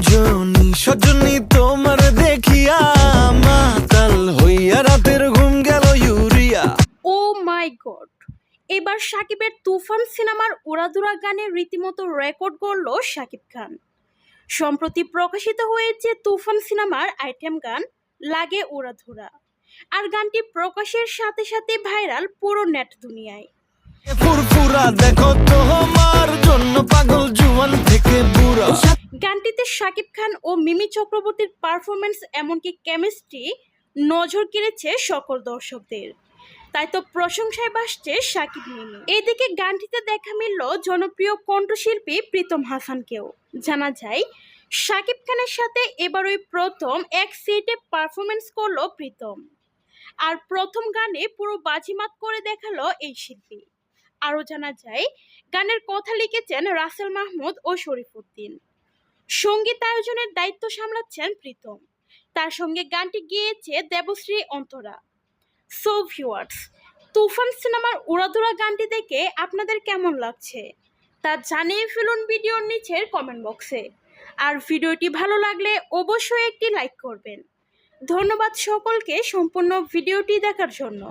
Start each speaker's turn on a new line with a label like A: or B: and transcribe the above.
A: রজনী সজনী তোমার দেখিয়া মাতাল হইয়া রাতের ঘুম গেল ইউরিয়া।
B: ও মাই গড। এবার সাকিবের তুফান সিনেমার উড়াদুরা গানে রীতিমতো রেকর্ড গড়ল সাকিব খান। সম্প্রতি প্রকাশিত হয়েছে তুফান সিনেমার আইটেম গান লাগে উড়াধুরা। আর গানটি প্রকাশের সাথে সাথে ভাইরাল পুরো নেট দুনিয়ায়।
A: ফুরফুরা দেখো তোমার
B: গানটিতে শাকিব খান ও মিমি চক্রবর্তীর পারফরমেন্স এমনকি কেমিস্ট্রি নজর কেড়েছে সকল দর্শকদের। তাই তো প্রশংসায় বাসছে শাকিব মিমি। এদিকে গানটিতে দেখা মিলল জনপ্রিয় কণ্ঠশিল্পী প্রীতম হাসানকেও। জানা যায়, শাকিব খানের সাথে এবার ওই প্রথম এক সিটে পারফরমেন্স করল প্রীতম। আর প্রথম গানে পুরো বাজিমাত করে দেখাল এই শিল্পী। আরও জানা যায়, গানের কথা লিখেছেন রাসেল মাহমুদ ও শরীফুদ্দিন সংগীত আয়োজনের দায়িত্ব সামলাচ্ছেন প্রীতম। তার সঙ্গে গানটি গিয়েছে দেবশ্রী অন্তরা। সো ভিউয়ার্স তুফান সিনেমার উড়াদুরা গানটি দেখে আপনাদের কেমন লাগছে? তা জানিয়ে ফেলুন ভিডিওর নিচের কমেন্ট বক্সে আর ভিডিওটি ভালো লাগলে অবশ্যই একটি লাইক করবেন। ধন্যবাদ সকলকে সম্পূর্ণ ভিডিওটি দেখার জন্য।